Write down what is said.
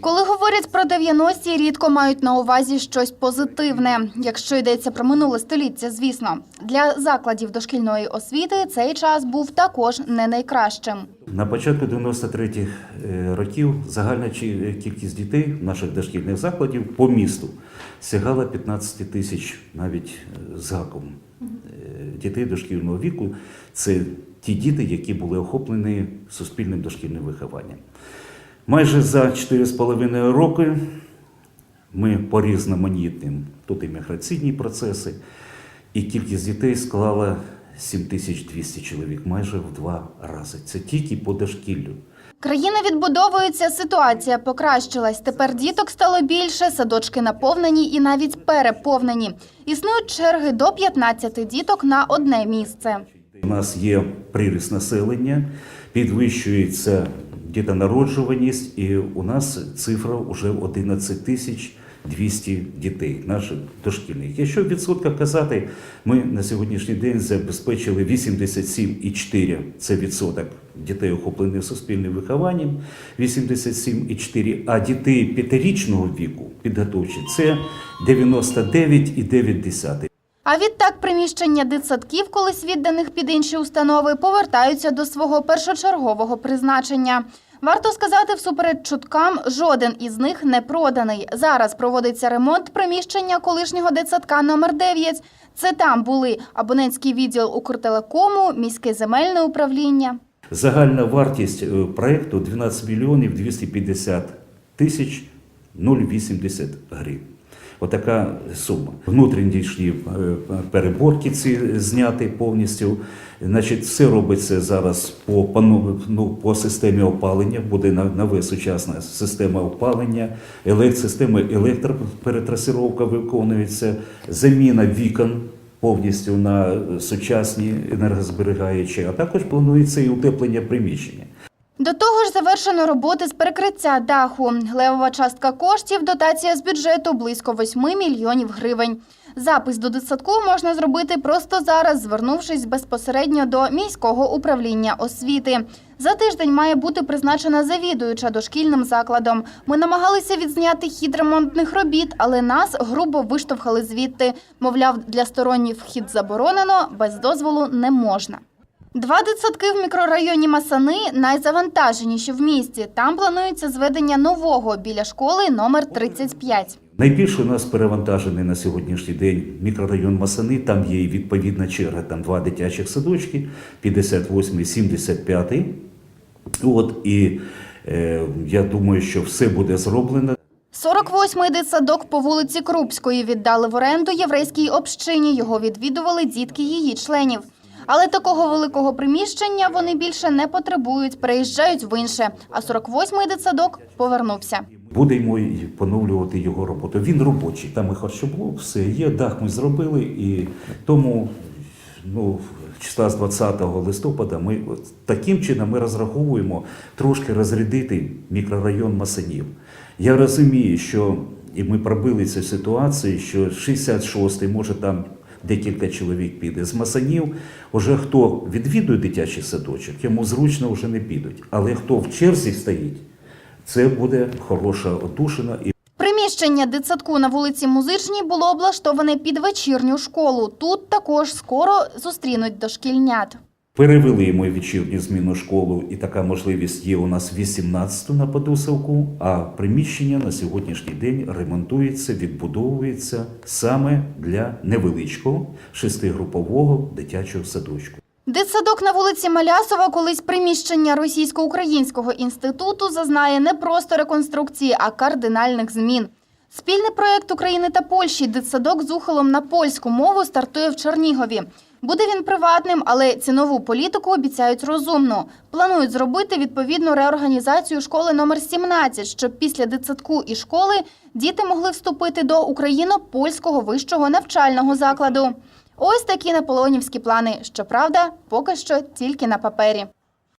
Коли говорять про 90-ті, рідко мають на увазі щось позитивне. Якщо йдеться про минуле століття, звісно, для закладів дошкільної освіти цей час був також не найкращим. На початку 93-х е, років загальна кількість дітей наших дошкільних закладів по місту сягала 15 тисяч навіть е, з гаком. Е, Дітей дошкільного віку це ті діти, які були охоплені суспільним дошкільним вихованням. Майже за 4,5 роки ми по різноманітним тут і міграційні процеси, і кількість дітей склала 7200 чоловік, майже в два рази. Це тільки по дошкіллю. Країна відбудовується, ситуація покращилась. Тепер діток стало більше, садочки наповнені і навіть переповнені. Існують черги до 15 діток на одне місце. У нас є приріст населення, підвищується дітонароджуваність, і у нас цифра вже 11 тисяч 200 дітей, наших дошкільних. Якщо в відсотках казати, ми на сьогоднішній день забезпечили 87,4 – це відсоток дітей, охоплених суспільним вихованням, 87,4, а дітей п'ятирічного віку підготовчі – це 99,9. А відтак приміщення дитсадків, колись відданих під інші установи, повертаються до свого першочергового призначення. Варто сказати, всуперед чуткам, жоден із них не проданий. Зараз проводиться ремонт приміщення колишнього дитсадка номер 9. Це там були абонентський відділ Укртелекому, міське земельне управління. Загальна вартість проєкту проекту 12 мільйонів 250 тисяч 0,80 гривень. Отака сума. Внутрішні е, переборки ці зняти повністю. Значить, все робиться зараз по, ну, по системі опалення. Буде нове сучасна система опалення, система електроперетрасировка виконується, заміна вікон повністю на сучасні енергозберігаючі, а також планується і утеплення приміщення. До того ж, завершено роботи з перекриття даху. Левова частка коштів дотація з бюджету близько 8 мільйонів гривень. Запис до дитсадку можна зробити просто зараз, звернувшись безпосередньо до міського управління освіти. За тиждень має бути призначена завідуюча дошкільним закладом. Ми намагалися відзняти хід ремонтних робіт, але нас грубо виштовхали звідти. Мовляв, для сторонніх вхід заборонено, без дозволу не можна. Два дитсадки в мікрорайоні Масани найзавантаженіші в місті. Там планується зведення нового біля школи номер 35. Найбільше у нас перевантажений на сьогоднішній день мікрорайон Масани. Там є відповідна черга, там два дитячих садочки, 58 і 75. От і е, я думаю, що все буде зроблено. 48-й дитсадок по вулиці Крупської віддали в оренду єврейській общині. Його відвідували дітки її членів. Але такого великого приміщення вони більше не потребують, переїжджають в інше. А 48-й дитсадок повернувся. Будемо поновлювати його роботу. Він робочий, там і харчоблок, все є, дах ми зробили, і тому ну, числа з 20 листопада ми таким чином ми розраховуємо трошки розрядити мікрорайон Масанів. Я розумію, що і ми пробили цю ситуацію, що 66-й, може там декілька чоловік піде. З Масанів уже хто відвідує дитячий садочок, йому зручно вже не підуть. Але хто в черзі стоїть, це буде хороша отушина і Приміщення дитсадку на вулиці Музичній було облаштоване під вечірню школу. Тут також скоро зустрінуть дошкільнят. Перевели ми вечірню зміну школу, і така можливість є у нас 18 на Подусовку, а приміщення на сьогоднішній день ремонтується, відбудовується саме для невеличкого шестигрупового дитячого садочку. Дитсадок на вулиці Малясова, колись приміщення Російсько-Українського інституту, зазнає не просто реконструкції, а кардинальних змін. Спільний проєкт України та Польщі «Дитсадок з ухилом на польську мову стартує в Чернігові. Буде він приватним, але цінову політику обіцяють розумно. Планують зробити відповідну реорганізацію школи номер 17, щоб після дитсадку і школи діти могли вступити до україно-польського вищого навчального закладу. Ось такі наполеонівські плани. Щоправда, поки що тільки на папері.